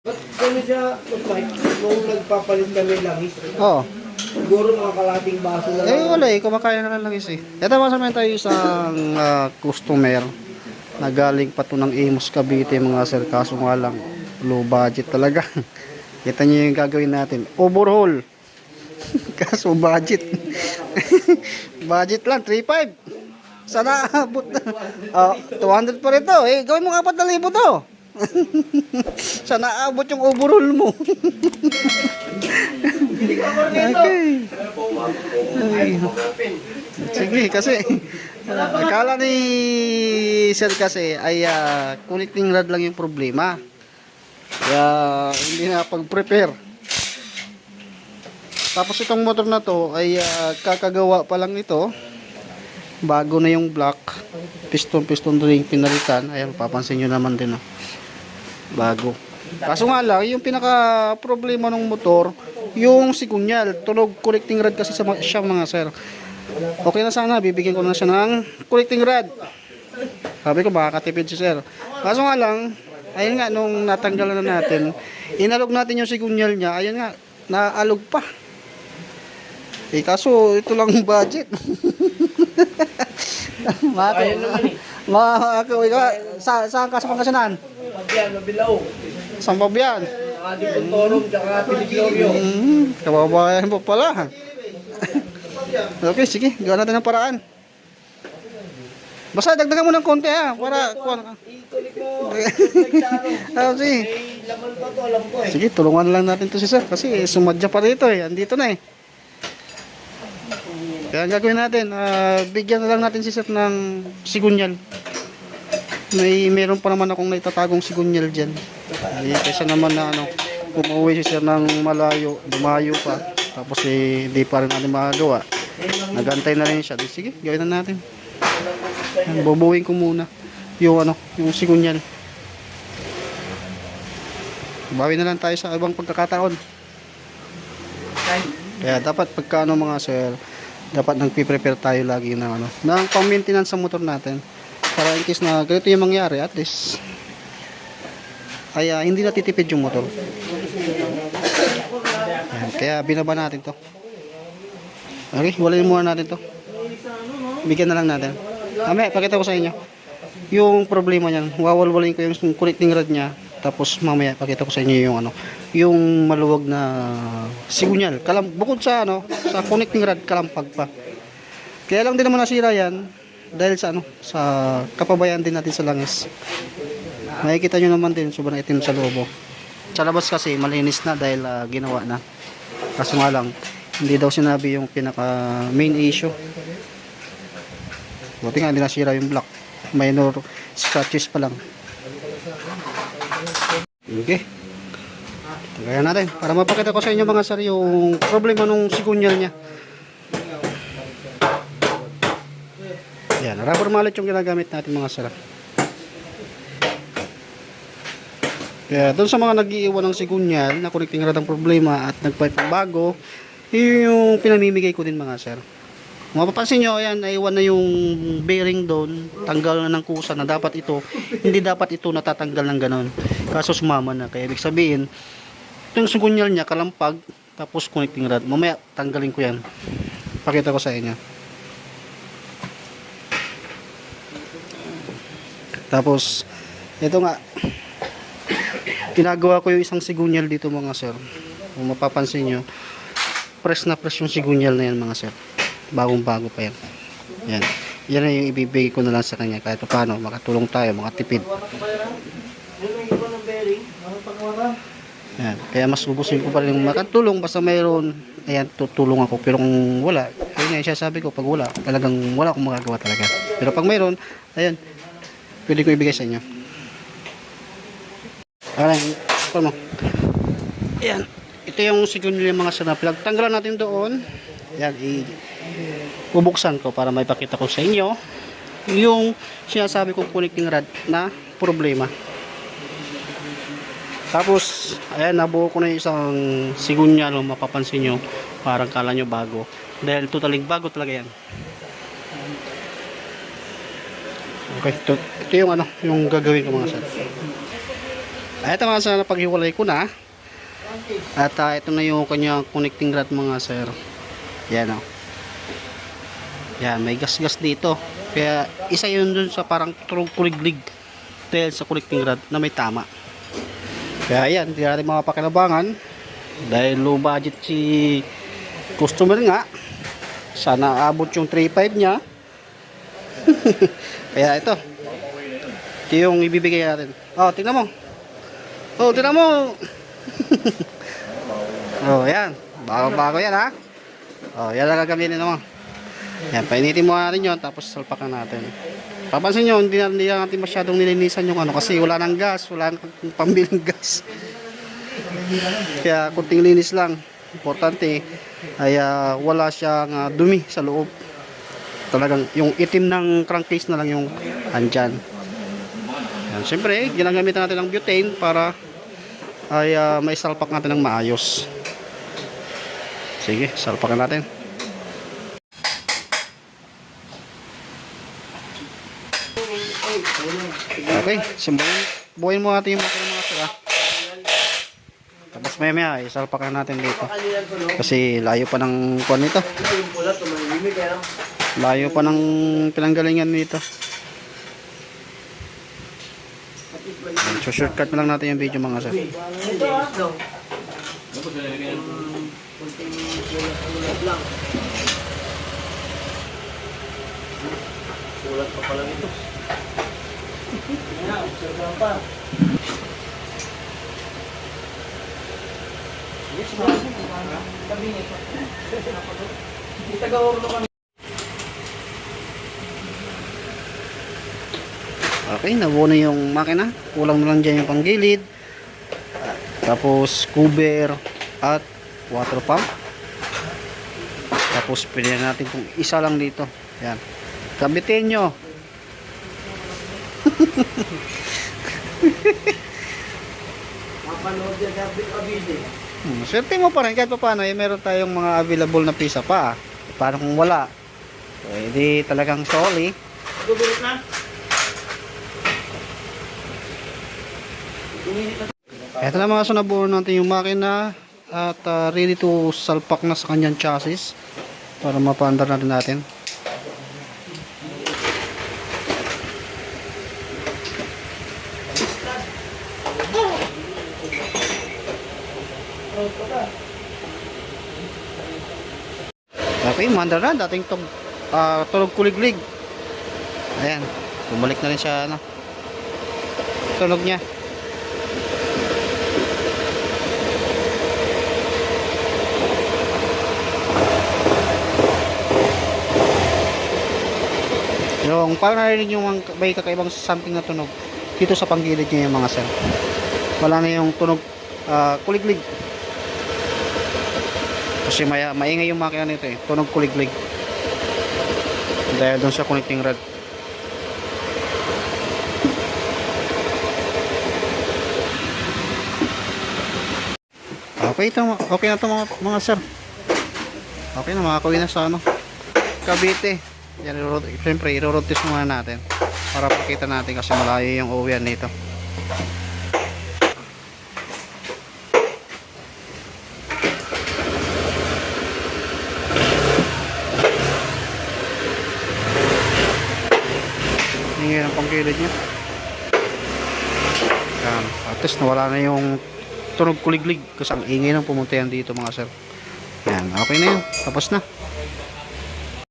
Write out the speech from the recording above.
Ba't gano'n siya, Mike, nung nagpapalit kami langis, Oo. siguro mga kalating baso na Eh, wala eh. Kumakain na lang langis eh. Ito masamin tayo isang ah, customer na galing pa to ng Imus Cavite mga sir. Kaso nga lang, low budget talaga. Kita niyo yung gagawin natin. Overhaul. Kaso budget. budget lang, 3.5. Sana abot na. Ah, 200 pa rin to. Eh, gawin mo 4,000 to. Sana abot yung overhaul mo. okay. Ay. Sige, kasi ah, akala ni Sir kasi ay uh, connecting rod lang yung problema. Kaya hindi na pag-prepare. Tapos itong motor na to ay ah, kakagawa pa lang ito. Bago na yung block. Piston piston ring pinalitan. Ayan, papansin nyo naman din. Oh. Bago. Kaso nga lang, yung pinaka problema ng motor, yung sigunyal, tunog connecting rod kasi sa mga- siya mga sir. Okay na sana, bibigyan ko na siya ng connecting rod. Sabi ko makakatipid si sir. Kaso nga lang, ayun nga, nung natanggalan na natin, inalog natin yung sigunyal niya, ayun nga, naalog pa. Eh kaso, ito lang yung budget. Maka, Kaya naman eh. maka, sa, saan ka sa Pangasinan? Pagyan, mabilaw. Saan pa yan? Adi Puntorum, tsaka Pilipiorio. Hmm, kababayan mo pala. okay, sige. Gawa natin ng paraan. Basta dagdagan mo ng konti ha. Para. Itulik Ah, ko eh. Sige, tulungan lang natin to si sir. Kasi sumadya pa rito eh. Andito na eh. Kaya ang gagawin natin, ah, bigyan na lang natin si sir ng sigunyal. May meron pa naman akong naitatagong sigunyal dyan. Eh, kaysa naman na ano, umuwi si sir ng malayo, lumayo pa. Tapos eh, di pa rin natin magagawa. Nagantay na rin siya. Di, sige, gawin na natin. Yan, Bubuhin ko muna yung ano, yung sigunyal. Bawi na lang tayo sa ibang pagkakataon. Kaya dapat pagka ano mga sir, dapat nagpi-prepare tayo lagi ng ano, ng pang-maintenance sa motor natin. Para in case na ganito yung mangyari, at least ay ah, hindi natitipid yung motor. Ayan, kaya binaba natin to. Okay, walin muna natin to. Bigyan na lang natin. Ame, pakita ko sa inyo. Yung problema niyan, wawalwalin ko yung connecting rod niya. Tapos mamaya pakita ko sa inyo yung ano, yung maluwag na sigunyal. Kalam bukod sa ano, sa connecting rod kalampag pa. Kaya lang din naman nasira yan dahil sa ano, sa kapabayan din natin sa langis. Makikita nyo naman din sobrang itim sa loob. oh. Sa labas kasi malinis na dahil ah, ginawa na. Kaso nga lang, hindi daw sinabi yung pinaka main issue. Buti nga hindi nasira yung block. Minor scratches pa lang. Okay. Tagayan natin. Para mapakita ko sa inyo mga sir yung problema nung sigunyal niya. Yan. Rubber mallet yung ginagamit natin mga sir. Kaya doon sa mga nag-iiwan ng sigunyal na connecting rod ang problema at nagpipe ng bago, yun yung pinamimigay ko din mga sir. Kung mapapansin nyo, ayan, naiwan na yung bearing doon, tanggal na ng kusa na dapat ito, hindi dapat ito natatanggal ng ganon. Kaso sumama na, kaya ibig sabihin, yung sigunyal niya, kalampag, tapos connecting rod. Mamaya, tanggalin ko yan. Pakita ko sa inyo. Tapos, ito nga, ginagawa ko yung isang sigunyal dito mga sir. Kung mapapansin nyo, press na press yung sigunyal na yan mga sir. Bagong bago pa yan. Yan. Yan na yung ibibigay ko na lang sa kanya kahit paano makatulong tayo, makatipid. Yan. Kaya mas gugustuhin ko pa rin makatulong basta mayroon ayan tutulong ako pero kung wala ayun nga sabi ko pag wala talagang wala akong magagawa talaga pero pag mayroon ayan pwede ko ibigay sa inyo Ayan, ano? Ayan. Ito yung signal yung mga sinaplag. Tanggalan natin doon. Ayan, i bubuksan ko para may pakita ko sa inyo yung sinasabi kong connecting rod na problema. Tapos, ayan, nabuo ko na yung isang sigunyal, no, mapapansin nyo, parang kala nyo bago. Dahil totaling bago talaga yan. Okay, ito, ito yung ano, yung gagawin ko mga sir. Ito mga sir, napaghiwalay ko na. At ah, ito na yung kanyang connecting rod mga sir. Yan o. Yan, may gas-gas dito. Kaya isa yun dun sa parang kuliglig dahil sa connecting rod na may tama. Kaya yan, hindi natin mga pakinabangan. Dahil low budget si customer nga. Sana abot yung 3.5 niya. Kaya ito. Ito yung ibibigay natin. Oh, tingnan mo. Oh, tingnan mo. oh, yan. Bago-bago yan, ha? Oh, yan ang gagamitin naman. Yan, painitin mo natin yun, tapos salpakan natin. Papansin nyo, hindi, na- hindi natin masyadong nilinisan yung ano, kasi wala nang gas, wala nang pambiling gas. Kaya, kunting linis lang. Importante, ay ah, wala siyang ah, dumi sa loob. Talagang, yung itim ng crankcase na lang yung andyan. Yan, siyempre, ginagamit natin ng butane para ay ah, may salpak natin ng maayos. Sige, salpakan natin. Okay, simbuhin. Buhin mo natin yung mga mga sira. Tapos maya maya, isalpakan natin dito. Kasi layo pa ng kuwan nito. Ito yung pula, tumahimik, Layo pa ng pinanggalingan nito. So shortcut na lang natin yung video mga sir. Ito, ah. Kunting ulat-ulat lang. Ulat pa pala nito. Yan, observe pa. Yes, ma'am. Kami nito. Hindi taga-orlo kami. Okay, nabuo na yung makina. Kulang na lang dyan yung panggilid. Tapos cover at water pump. Tapos pwede na natin kung isa lang dito. Yan. Kabitin nyo. Mapanood yan sa Abide. Hmm, swerte mo pa rin kahit pa paano eh, meron tayong mga available na pisa pa. Paano kung wala? Eh, di talagang sorry. Gugulit na? Ito na mga sunabuo natin yung makina at ah, ready to salpak na sa kanyang chassis para mapaandar natin natin. Okay, mandar na. Dating tog, ah, tulog kuliglig. Ayan. Bumalik na rin siya, ano. Tunog niya. Yung parang narinig yung may kakaibang something na tunog dito sa panggilid niya yung mga sir. Wala na yung tunog ah, kuliglig. Kasi maya, maingay yung makina nito eh. Tunog kuliglig. Dahil doon sa connecting rod. Okay, ito, okay na ito mga, mga sir. Okay na, makakawin na sa ano. Cavite. Yan, siyempre, irorotis muna natin. Para pakita natin kasi malayo yung uwian nito. Hingi ng pangkilid niya. Yan. At least nawala na yung tunog kuliglig kasi ang ingay ng pumunta yan dito mga sir. Yan, okay na yun. Tapos na.